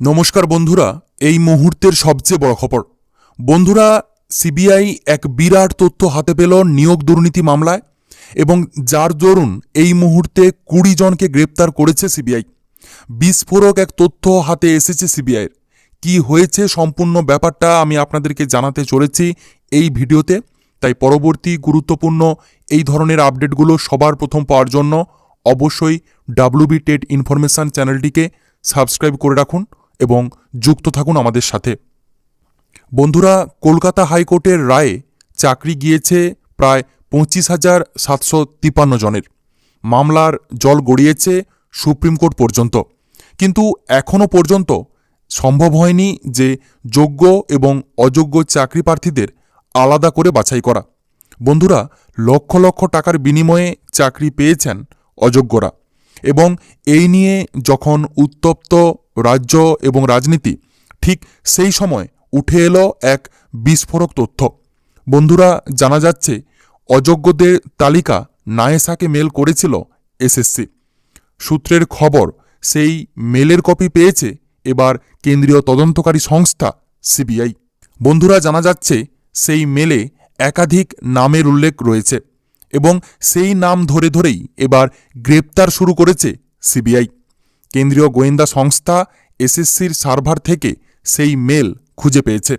নমস্কার বন্ধুরা, এই মুহূর্তের সবচেয়ে বড় খবর। বন্ধুরা, সিবিআই এক বিরাট তথ্য হাতে পেল নিয়োগ দুর্নীতি মামলায় এবং যার দরুন এই মুহূর্তে কুড়ি জনকে গ্রেপ্তার করেছে সিবিআই। বিস্ফোরক এক তথ্য হাতে এসেছে সিবিআইয়ের। কি হয়েছে সম্পূর্ণ ব্যাপারটা আমি আপনাদেরকে জানাতে চলেছি এই ভিডিওতে। তাই পরবর্তী গুরুত্বপূর্ণ এই ধরনের আপডেটগুলো সবার প্রথম পাওয়ার জন্য অবশ্যই ডাব্লিউবি টেট ইনফরমেশান চ্যানেলটিকে সাবস্ক্রাইব করে রাখুন। এবং যুক্ত থাকুন আমাদের সাথে। বন্ধুরা, কলকাতা হাইকোর্টের রায়ে চাকরি গিয়েছে প্রায় পঁচিশ হাজার সাতশো তিপান্ন জনের। মামলার জল গড়িয়েছে সুপ্রিম কোর্ট পর্যন্ত। কিন্তু এখনও পর্যন্ত সম্ভব হয়নি যে যোগ্য এবং অযোগ্য চাকরি প্রার্থীদের আলাদা করে বাছাই করা। বন্ধুরা, লক্ষ লক্ষ টাকার বিনিময়ে চাকরি পেয়েছেন অযোগ্যরা। এবং এই নিয়ে যখন উত্তপ্ত রাজ্য এবং রাজনীতি, ঠিক সেই সময় উঠে এলো এক বিস্ফোরক তথ্য। বন্ধুরা, জানা যাচ্ছে, অযোগ্যদের তালিকা নায়েসাকে মেল করেছিল এসএসসি সূত্রের খবর, সেই মেলের কপি পেয়েছে এবার কেন্দ্রীয় তদন্তকারী সংস্থা সিবিআই। বন্ধুরা, জানা যাচ্ছে, সেই মেলে একাধিক নামের উল্লেখ রয়েছে। এবং সেই নাম ধরে ধরেই এবার গ্রেপ্তার শুরু করেছে সিবিআই। কেন্দ্রীয় গোয়েন্দা সংস্থা এসএসসির সার্ভার থেকে সেই মেল খুঁজে পেয়েছে।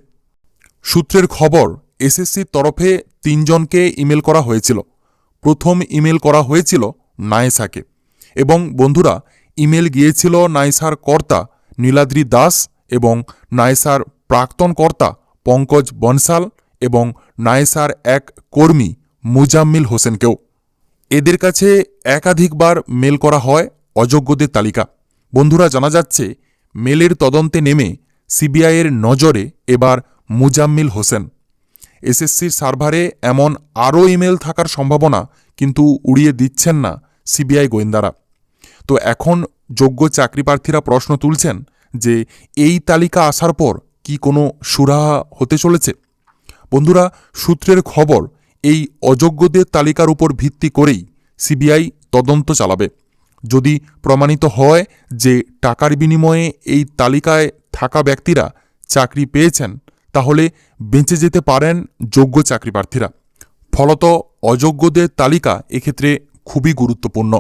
সূত্রের খবর, এসএসসির তরফে তিনজনকে ইমেল করা হয়েছিল। প্রথম ইমেল করা হয়েছিল নায়েসাকে এবং বন্ধুরা, ইমেল গিয়েছিল নাইসার কর্তা নীলাদ্রি দাস এবং নাইসার প্রাক্তন কর্তা পঙ্কজ বনসাল এবং নায়েসার এক কর্মী মুজাম্মিল হোসেনকেও। এদের কাছে একাধিকবার মেল করা হয় অযোগ্যদের তালিকা। বন্ধুরা, জানা যাচ্ছে, মেলের তদন্তে নেমে সিবিআইয়ের নজরে এবার মুজাম্মিল হোসেন। এসএসসির সার্ভারে এমন আরও ইমেল থাকার সম্ভাবনা কিন্তু উড়িয়ে দিচ্ছেন না সিবিআই গোয়েন্দারা। তো এখন যোগ্য চাকরি প্রার্থীরা প্রশ্ন তুলছেন যে, এই তালিকা আসার পর কি কোনো সুরাহা হতে চলেছে? বন্ধুরা, সূত্রের খবর এই অযোগ্যদের তালিকার উপর ভিত্তি করেই সিবিআই তদন্ত চালাবে। যদি প্রমাণিত হয় যে টাকার বিনিময়ে এই তালিকায় থাকা ব্যক্তিরা চাকরি পেয়েছেন, তাহলে বেঁচে যেতে পারেন যোগ্য চাকরি প্রার্থীরা ফলত অযোগ্যদের তালিকা এক্ষেত্রে খুবই গুরুত্বপূর্ণ।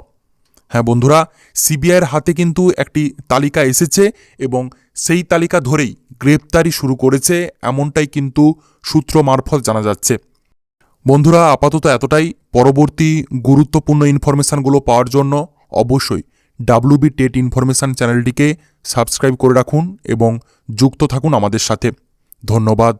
হ্যাঁ বন্ধুরা, সিবিআইয়ের হাতে কিন্তু একটি তালিকা এসেছে এবং সেই তালিকা ধরেই গ্রেপ্তারি শুরু করেছে, এমনটাই কিন্তু সূত্র মারফত জানা যাচ্ছে। বন্ধুরা, আপাতত এতটাই। পরবর্তী গুরুত্বপূর্ণ ইনফরমেশানগুলো পাওয়ার জন্য অবশ্যই ডাব্লুবি টেট ইনফরমেশান চ্যানেলটিকে সাবস্ক্রাইব করে রাখুন এবং যুক্ত থাকুন আমাদের সাথে। ধন্যবাদ।